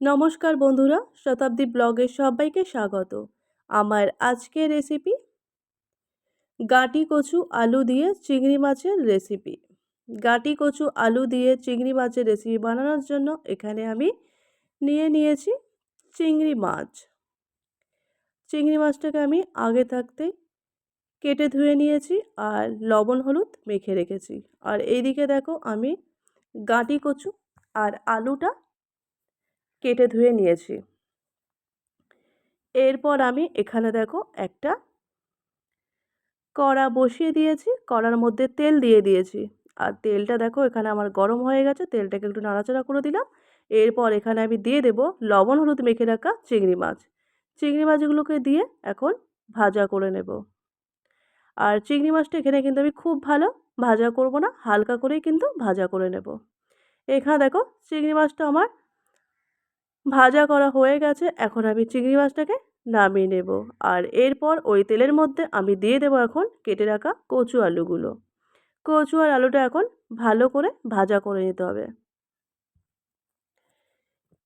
নমস্কার বন্ধুরা, শতাব্দী ব্লগে সবাইকে স্বাগত। আমার আজকের রেসিপি গাটি কচু, আলু দিয়ে চিংড়ি মাছের রেসিপি গাটি কচু, আলু দিয়ে চিংড়ি মাছের রেসিপি বানানোর জন্য এখানে আমি নিয়ে নিয়েছি চিংড়ি মাছ। চিংড়ি মাছটাকে আমি আগে থাকতে কেটে ধুয়ে নিয়েছি আর লবণ, হলুদ মেখে রেখেছি। আর এইদিকে দেখো আমি গাটি কচু আর আলুটা কেটে ধুয়ে নিয়েছি। এরপর আমি এখানে দেখো একটা কড়া বসিয়ে দিয়েছি, কড়ার মধ্যে তেল দিয়ে দিয়েছি। আর তেলটা দেখো এখানে আমার গরম হয়ে গেছে, তেলটাকে একটু নাড়াচাড়া করে দিলাম। এরপর এখানে আমি দিয়ে দেব লবণ, হলুদ মেখে রাখা চিংড়ি মাছ। চিংড়ি মাছগুলোকে দিয়ে এখন ভাজা করে নেব। আর চিংড়ি মাছটা এখানে কিন্তু আমি খুব ভালো ভাজা করব না, হালকা করেই কিন্তু ভাজা করে নেব। এখানে দেখো চিংড়ি মাছটা আমার ভাজা করা হয়ে গেছে, এখন আমি চিংড়ি মাছটাকে নামিয়ে নেব। আর এরপর ওই তেলের মধ্যে আমি দিয়ে দেবো এখন কেটে রাখা কচু আলুগুলো। কচু আর আলুটা এখন ভালো করে ভাজা করে নিতে হবে।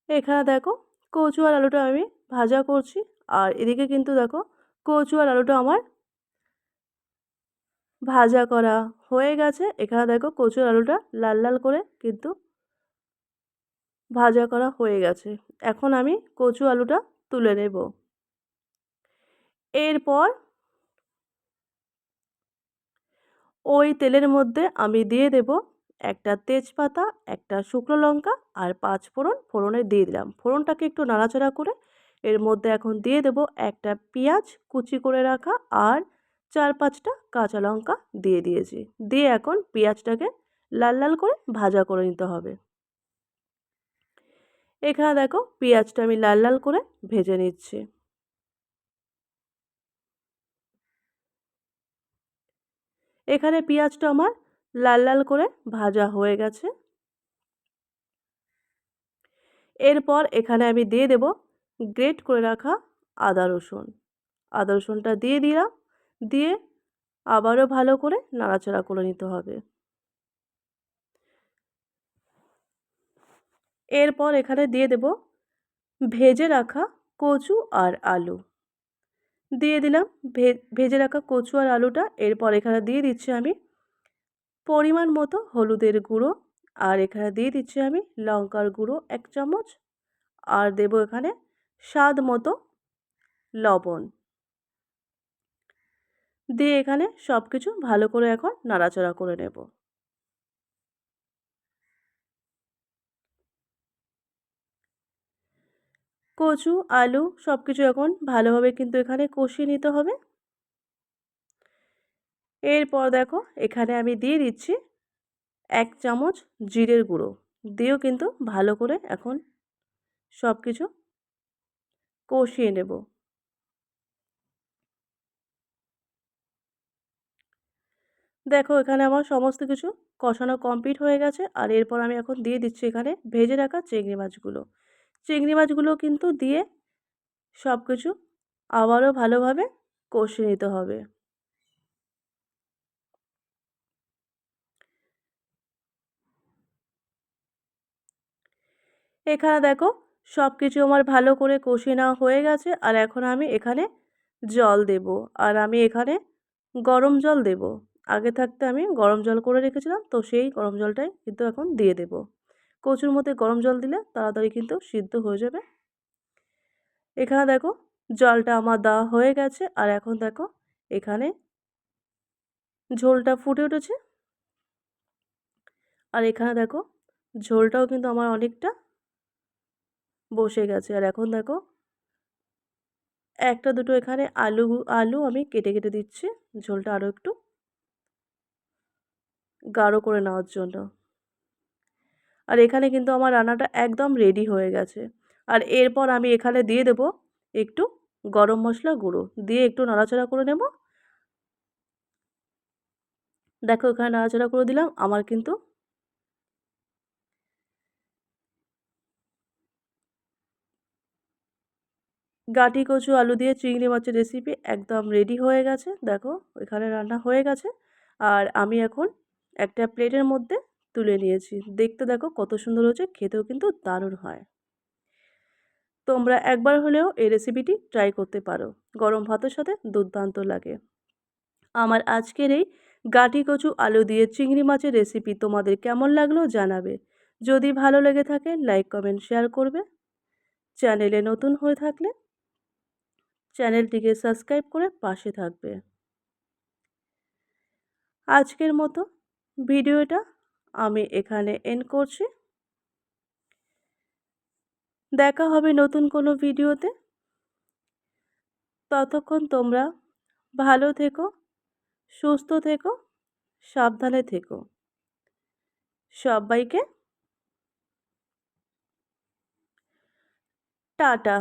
এখানে দেখো কচু আর আলুটা আমি ভাজা করছি। আর এদিকে কিন্তু দেখো কচু আর আলুটা আমার ভাজা করা হয়ে গেছে। এখানে দেখো কচু আর আলুটা লাল লাল করে কিন্তু ভাজা করা হয়ে গেছে। এখন আমি কচু আলুটা তুলে নেব। এরপর ওই তেলের মধ্যে আমি দিয়ে দেব একটা তেজপাতা, একটা শুকনো লঙ্কা আর পাঁচ ফোড়ন। ফোড়নে দিয়ে দিলাম। ফোড়নটাকে একটু নাড়াচাড়া করে এর মধ্যে এখন দিয়ে দেব একটা পেঁয়াজ কুচি করে রাখা আর চার পাঁচটা কাঁচা লঙ্কা দিয়ে দিয়েছি। দিয়ে এখন পেঁয়াজটাকে লাল লাল করে ভাজা করে নিতে হবে। এখানে দেখো পেঁয়াজটা আমি লাল লাল করে ভেজে নিচ্ছি। এখানে পেঁয়াজটা আমার লাল লাল করে ভাজা হয়ে গেছে। এরপর এখানে আমি দিয়ে দেব গ্রেট করে রাখা আদা রসুন। আদা রসুনটা দিয়ে দিলাম, দিয়ে আবারও ভালো করে নাড়াচাড়া করে নিতে হবে। এরপর এখানে দিয়ে দেব ভেজে রাখা কচু আর আলু। দিয়ে দিলাম ভেজে রাখা কচু আর আলুটা। এরপর এখানে দিয়ে দিচ্ছি আমি পরিমাণ মতো হলুদের গুঁড়ো। আর এখানে দিয়ে দিচ্ছি আমি লঙ্কার গুঁড়ো এক চামচ। আর দেব এখানে স্বাদ মতো লবণ। দিয়ে এখানে সব কিছু ভালো করে এখন নাড়াচাড়া করে নেব। কচু, আলু সব কিছু এখন ভালোভাবে কিন্তু এখানে কষিয়ে নিতে হবে। এরপর দেখো এখানে আমি দিয়ে দিচ্ছি এক চামচ জিরের গুঁড়ো। দিয়েও কিন্তু ভালো করে এখন সব কিছু কষিয়ে নেব। দেখো এখানে আমার সমস্ত কিছু কষানো কমপ্লিট হয়ে গেছে। আর এরপর আমি এখন দিয়ে দিচ্ছি এখানে ভেজে রাখা চিংড়ি মাছগুলো। চিংড়ি মাছগুলো কিন্তু দিয়ে সব কিছু আবারও ভালোভাবে কষিয়ে নিতে হবে। এখানে দেখো সব কিছু আমার ভালো করে কষিয়ে নেওয়া হয়ে গেছে আর এখন আমি এখানে জল দেব আর আমি এখানে গরম জল দেব। আগে থাকতে আমি গরম জল করে রেখেছিলাম তো সেই গরম জলটাই কিন্তু এখন দিয়ে দেব। কচুর মধ্যে গরম জল দিলে তাড়াতাড়ি কিন্তু সিদ্ধ হয়ে যাবে। এখানে দেখো জলটা আমার দেওয়া হয়ে গেছে আর এখন দেখো এখানে ঝোলটা ফুটে উঠেছে। আর এখানে দেখো ঝোলটাও কিন্তু আমার অনেকটা বসে গেছে। আর এখন দেখো একটা দুটো এখানে আলু আলু আমি কেটে কেটে দিচ্ছি। ঝোলটা আরও একটু গাঢ় করে নেওয়ার জন্য। আর এখানে কিন্তু আমার রান্নাটা একদম রেডি হয়ে গেছে। আর এরপর আমি এখানে দিয়ে দেব একটু গরম মশলা গুঁড়ো। দিয়ে একটু নাড়াচাড়া করে নেব। দেখো এখানে নাড়াচাড়া করে দিলাম। আমার কিন্তু গাটি, কচু, আলু দিয়ে চিংড়ি মাছের রেসিপি একদম রেডি হয়ে গেছে। দেখো এখানে রান্না হয়ে গেছে। আর আমি এখন একটা প্লেটের মধ্যে তুলে নিয়েছি। দেখতে দেখো কত সুন্দর হয়েছে, খেতেও কিন্তু দারুণ হয়। তোমরা একবার হলেও এই রেসিপিটি ট্রাই করতে পারো। গরম ভাতের সাথে দুর্দান্ত লাগে। আমার আজকের এই গাঁটি কচু আলু দিয়ে চিংড়ি মাছের রেসিপি তোমাদের কেমন লাগল জানাবে। যদি ভালো লেগে থাকে লাইক কমেন্ট শেয়ার করবে। চ্যানেলে নতুন হয়ে থাকলে চ্যানেলটিকে সাবস্ক্রাইব করে পাশে থাকবে। আজকের মতো ভিডিওটা আমি এখানে এন্ড করছি। দেখা হবে নতুন কোনো ভিডিওতে। ততক্ষণ তোমরা ভালো থেকো, সুস্থ থেকো, সাবধানে থেকো। সবাইকে টাটা।